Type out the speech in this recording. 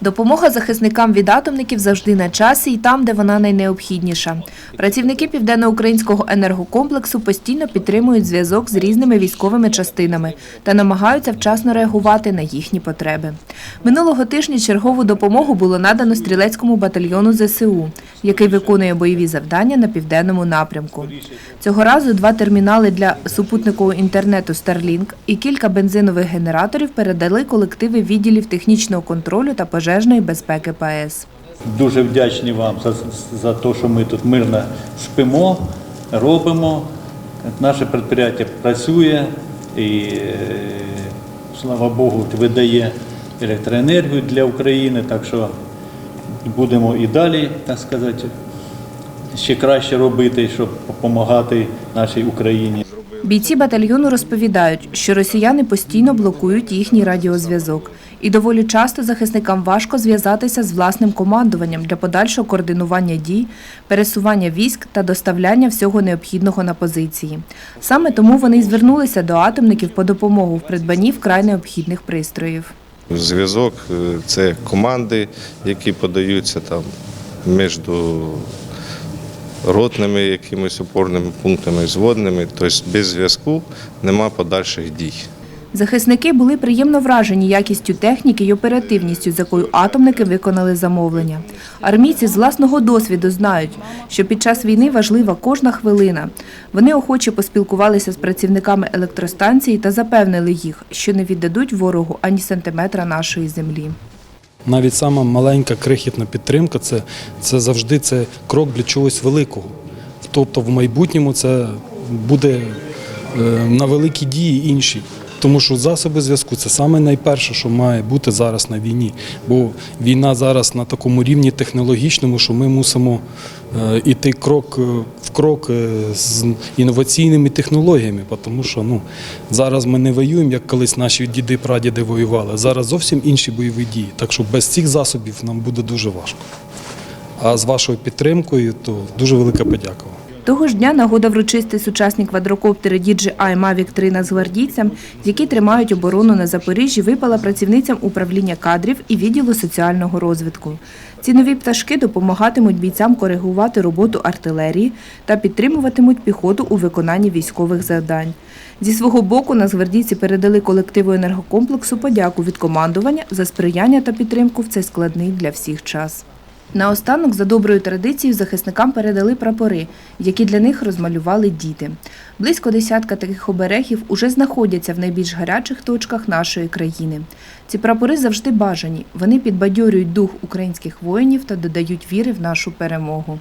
Допомога захисникам від атомників завжди на часі і там, де вона найнеобхідніша. Працівники південноукраїнського енергокомплексу постійно підтримують зв'язок з різними військовими частинами та намагаються вчасно реагувати на їхні потреби. Минулого тижня чергову допомогу було надано стрілецькому батальйону ЗСУ, який виконує бойові завдання на південному напрямку. Цього разу два термінали для супутникового інтернету Starlink і кілька бензинових генераторів передали колективи відділів технічного контролю та пожежної безпеки ПАЕС. Дуже вдячні вам за, за те, що ми тут мирно спимо, робимо. Наше підприємство працює і, е, слава Богу, видає електроенергію для України, так що будемо і далі, так сказати, ще краще робити, щоб допомагати нашій Україні. Бійці батальйону розповідають, що росіяни постійно блокують їхній радіозв'язок, і доволі часто захисникам важко зв'язатися з власним командуванням для подальшого координування дій, пересування військ та доставляння всього необхідного на позиції. Саме тому вони звернулися до атомників по допомогу в придбанні вкрай необхідних пристроїв. Зв'язок е, це команди, які подаються там між ротними якимись опорними пунктами, зводними. Тобто без зв'язку нема подальших дій. Захисники були приємно вражені якістю техніки і оперативністю, з якою атомники виконали замовлення. Армійці з власного досвіду знають, що під час війни важлива кожна хвилина. Вони охоче поспілкувалися з працівниками електростанції та запевнили їх, що не віддадуть ворогу ані сантиметра нашої землі. Навіть сама маленька крихітна підтримка це, це завжди це крок для чогось великого. Тобто в майбутньому це буде е, на великі дії інші. Тому що засоби зв'язку це саме найперше, що має бути зараз на війні. Бо війна зараз на такому рівні технологічному, що ми мусимо е, іти крок е, в крок е, з інноваційними технологіями. Тому що ну, зараз ми не воюємо, як колись наші діди прадіди воювали. Зараз зовсім інші бойові дії. Так що без цих засобів нам буде дуже важко. А з вашою підтримкою, то дуже велика подяка. Того ж дня нагода вручити сучасні квадрокоптери DJI Mavic 3 нацгвардійцям, які тримають оборону на Запоріжжі, випала працівницям управління кадрів і відділу соціального розвитку. Ці нові пташки допомагатимуть бійцям коригувати роботу артилерії та підтримуватимуть піхоту у виконанні військових завдань. Зі свого боку нацгвардійці передали колективу енергокомплексу подяку від командування за сприяння та підтримку в цей складний для всіх час. Наостанок, за доброю традицією, захисникам передали прапори, які для них розмалювали діти. Близько десятка таких оберегів уже знаходяться в найбільш гарячих точках нашої країни. Ці прапори завжди бажані. Вони підбадьорюють дух українських воїнів та додають віри в нашу перемогу.